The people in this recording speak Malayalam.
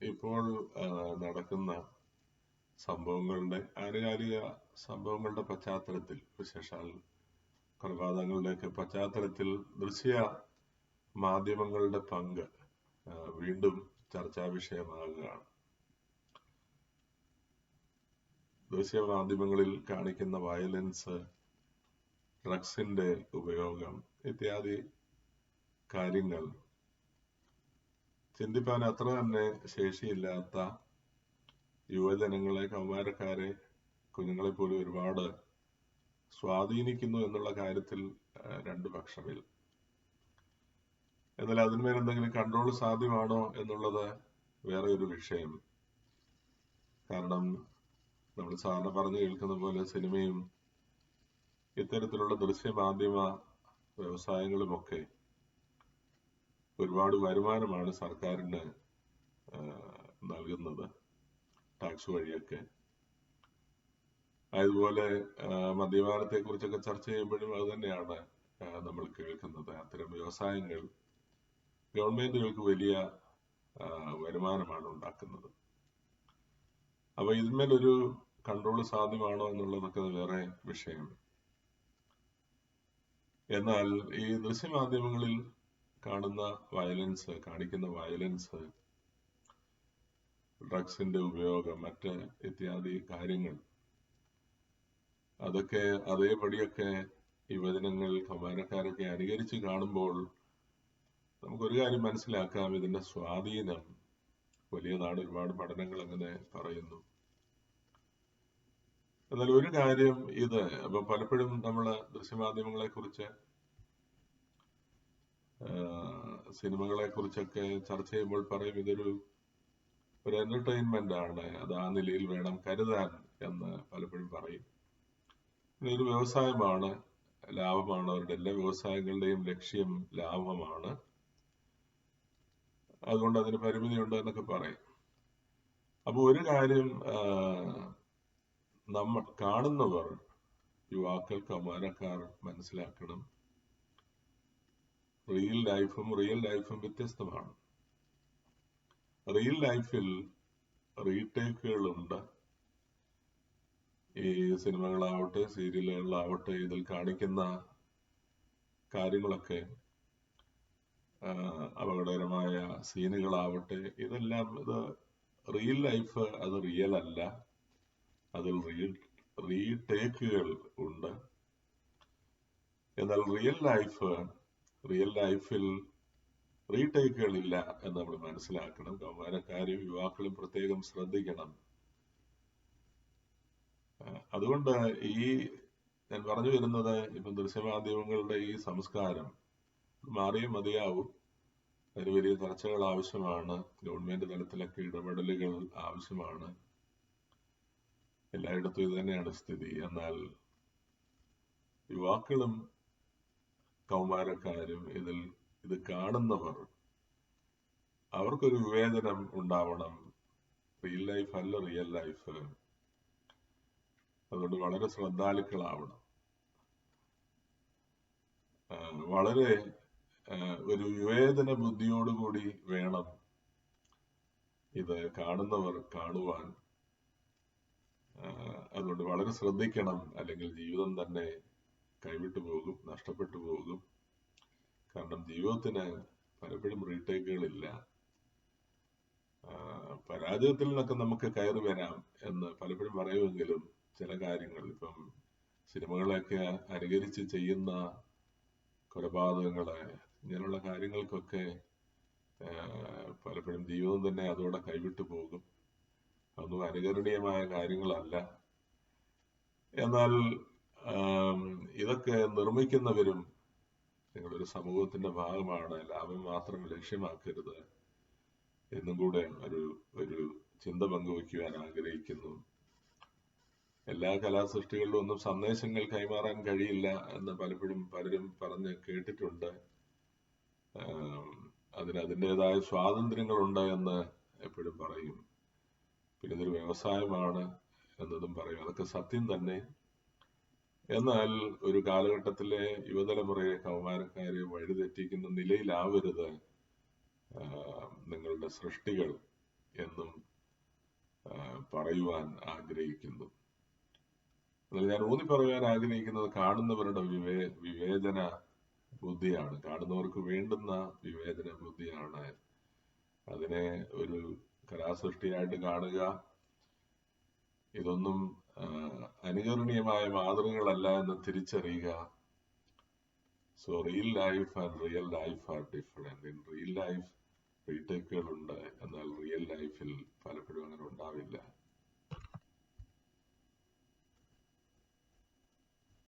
ഇപ്പോൾ നടക്കുന്ന സംഭവങ്ങളുടെ ആനുകാലിക സംഭവങ്ങളുടെ പശ്ചാത്തലത്തിൽ വിശേഷാൽ കൊലപാതകങ്ങളുടെയൊക്കെ പശ്ചാത്തലത്തിൽ ദൃശ്യ മാധ്യമങ്ങളുടെ പങ്ക് വീണ്ടും ചർച്ചാ വിഷയമാകുകയാണ്. ദൃശ്യ മാധ്യമങ്ങളിൽ കാണിക്കുന്ന വയലൻസ് ഡ്രഗ്സിന്റെ ഉപയോഗം ഇത്യാദി കാര്യങ്ങൾ ചിന്തിപ്പാൻ അത്ര തന്നെ ശേഷിയില്ലാത്ത യുവജനങ്ങളെ കൗമാരക്കാരെ കുഞ്ഞുങ്ങളെ പോലും ഒരുപാട് സ്വാധീനിക്കുന്നു എന്നുള്ള കാര്യത്തിൽ രണ്ട് പക്ഷമില്ല എന്നാൽ അതിന്മേൽ എന്തെങ്കിലും കൺട്രോൾ സാധ്യമാണോ എന്നുള്ളത് വേറെ ഒരു വിഷയം. കാരണം നമ്മൾ സാധാരണ പറഞ്ഞു കേൾക്കുന്ന പോലെ സിനിമയും ഇത്തരത്തിലുള്ള ദൃശ്യമാധ്യമ വ്യവസായങ്ങളുമൊക്കെ ഒരുപാട് വരുമാനമാണ് സർക്കാരിന് നൽകുന്നത് ടാക്സ് വഴിയൊക്കെ. അതുപോലെ മദ്യപാനത്തെ കുറിച്ചൊക്കെ ചർച്ച ചെയ്യുമ്പോഴും അത് തന്നെയാണ് നമ്മൾ കേൾക്കുന്നത്. അത്തരം വ്യവസായങ്ങൾ ഗവൺമെന്റുകൾക്ക് വലിയ വരുമാനമാണ് ഉണ്ടാക്കുന്നത്. അപ്പൊ ഇതിന്മേലൊരു കൺട്രോൾ സാധ്യമാണോ എന്നുള്ളതൊക്കെ വേറെ വിഷയം. എന്നാൽ ഈ ദൃശ്യമാധ്യമങ്ങളിൽ കാണുന്ന വയലൻസ് കാണിക്കുന്ന വയലൻസ് ഡ്രഗ്സിന്റെ ഉപയോഗം മറ്റ് ഇത്യാദി കാര്യങ്ങൾ. അതൊക്കെ അതേപടിയൊക്കെ യുവജനങ്ങൾ കൗമാരക്കാരൊക്കെ അനുകരിച്ച് കാണുമ്പോൾ നമുക്കൊരു കാര്യം മനസ്സിലാക്കാം. ഇതിന്റെ സ്വാധീനം വലിയതാണ്. ഒരുപാട് പഠനങ്ങൾ അങ്ങനെ പറയുന്നു. എന്നാൽ ഒരു കാര്യം ഇത് അപ്പൊ പലപ്പോഴും നമ്മൾ ദൃശ്യമാധ്യമങ്ങളെ കുറിച്ച് സിനിമകളെ കുറിച്ചൊക്കെ ചർച്ച ചെയ്യുമ്പോൾ പറയും ഇതൊരു ഒരു എന്റർടൈൻമെന്റ് ആണ്. അത് ആ നിലയിൽ വേണം കരുതാൻ എന്ന് പലപ്പോഴും പറയും. ഒരു വ്യവസായമാണ്. ലാഭമാണ്. അവരുടെ എല്ലാ വ്യവസായങ്ങളുടെയും ലക്ഷ്യം ലാഭമാണ്. അതുകൊണ്ട് അതിന് പരിമിതിയുണ്ട് എന്നൊക്കെ പറയും. അപ്പൊ ഒരു കാര്യം നമ്മൾ കാണുന്നവർ യുവാക്കൾ കൗമാരക്കാർ മനസ്സിലാക്കണം. റിയൽ ലൈഫും റിയൽ ലൈഫും വ്യത്യസ്തമാണ്. റിയൽ ലൈഫിൽ റീടേക്കുകളുണ്ട് ഈ സിനിമകളാവട്ടെ സീരിയലുകളാവട്ടെ ഇതിൽ കാണിക്കുന്ന കാര്യങ്ങളൊക്കെ അപകടകരമായ സീനുകളാവട്ടെ ഇതെല്ലാം ഇത് റിയൽ ലൈഫ് അത് റിയൽ അല്ല. അതിൽ റിയൽ റീടേക്കുകൾ ഉണ്ട്. എന്നാൽ റിയൽ ലൈഫ് റിയൽ ലൈഫിൽ റീടേക്കുകൾ ഇല്ല എന്ന് നമ്മൾ മനസ്സിലാക്കണം. കൗമാരക്കാരും യുവാക്കളും പ്രത്യേകം ശ്രദ്ധിക്കണം. അതുകൊണ്ട് ഈ ഞാൻ പറഞ്ഞു വരുന്നത് ഇപ്പം ദൃശ്യമാധ്യമങ്ങളുടെ ഈ സംസ്കാരം മാറിയേ മതിയാവും. അതിന് വലിയ ചർച്ചകൾ ആവശ്യമാണ്. ഗവൺമെന്റ് തലത്തിലൊക്കെ ഇടപെടലുകൾ ആവശ്യമാണ്. എല്ലായിടത്തും ഇത് തന്നെയാണ് സ്ഥിതി. എന്നാൽ യുവാക്കളും കൗമാരക്കാരും ഇതിൽ ഇത് കാണുന്നവർ അവർക്കൊരു വിവേചനം ഉണ്ടാവണം. റിയൽ ലൈഫ് അല്ല റിയൽ ലൈഫ് അതുകൊണ്ട് വളരെ ശ്രദ്ധാലുക്കളാവണം. വളരെ ഒരു വിവേചന ബുദ്ധിയോടുകൂടി വേണം ഇത് കാണുന്നവർ കാണുവാൻ. അതുകൊണ്ട് വളരെ ശ്രദ്ധിക്കണം. അല്ലെങ്കിൽ ജീവിതം തന്നെ കൈവിട്ടു പോകും നഷ്ടപ്പെട്ടു പോകും. കാരണം ജീവിതത്തിന് പലപ്പോഴും റീടേക്കുകളില്ല. പരാജയത്തിൽ നിന്നൊക്കെ നമുക്ക് കയറി വരാം എന്ന് പലപ്പോഴും പറയുമെങ്കിലും ചില കാര്യങ്ങൾ ഇപ്പം സിനിമകളൊക്കെ അനുകരിച്ച് ചെയ്യുന്ന കൊലപാതകങ്ങൾ ഇങ്ങനെയുള്ള കാര്യങ്ങൾക്കൊക്കെ പലപ്പോഴും ജീവിതം തന്നെ അതോടെ കൈവിട്ടു പോകും. അതൊന്നും അനുകരണീയമായ കാര്യങ്ങളല്ല. എന്നാൽ ഇതൊക്കെ നിർമ്മിക്കുന്നവരും നിങ്ങളൊരു സമൂഹത്തിന്റെ ഭാഗമാണ്. ലാഭം മാത്രം ലക്ഷ്യമാക്കരുത് എന്നും കൂടെ ഒരു ഒരു ചിന്ത പങ്കുവയ്ക്കുവാൻ ആഗ്രഹിക്കുന്നു. എല്ലാ കലാസൃഷ്ടികളിലും ഒന്നും സന്ദേശങ്ങൾ കൈമാറാൻ കഴിയില്ല എന്ന് പലപ്പോഴും പലരും പറഞ്ഞ് കേട്ടിട്ടുണ്ട്. അതിന് അതിന്റെതായ സ്വാതന്ത്ര്യങ്ങളുണ്ട് എന്ന് എപ്പോഴും പറയും. പിന്നെ ഇതൊരു വ്യവസായമാണ് എന്നതും പറയും. അതൊക്കെ സത്യം തന്നെ. എന്നാൽ ഒരു കാലഘട്ടത്തിലെ യുവതലമുറയെ കൗമാരക്കാരെ വഴിതെറ്റിക്കുന്ന നിലയിലാവരുത് നിങ്ങളുടെ സൃഷ്ടികൾ എന്നും പറയുവാൻ ആഗ്രഹിക്കുന്നു. എന്നാൽ ഞാൻ ഊന്നി പറയുവാൻ ആഗ്രഹിക്കുന്നത് കാണുന്നവരുടെ വിവേ വിവേചന ബുദ്ധിയാണ്. കാണുന്നവർക്ക് വേണ്ടുന്ന വിവേചന ബുദ്ധിയാണ്. അതിനെ ഒരു കലാസൃഷ്ടിയായിട്ട് കാണുക ഇതൊന്നും അനുകരണീയമായ മാതൃകകളല്ല എന്ന് തിരിച്ചറിയുക. So real life and real life are different in real life റീടേക്കുകളുണ്ട് എന്നാൽ റിയൽ ലൈഫിൽ പലപ്പോഴും അങ്ങനെ ഉണ്ടാവില്ല.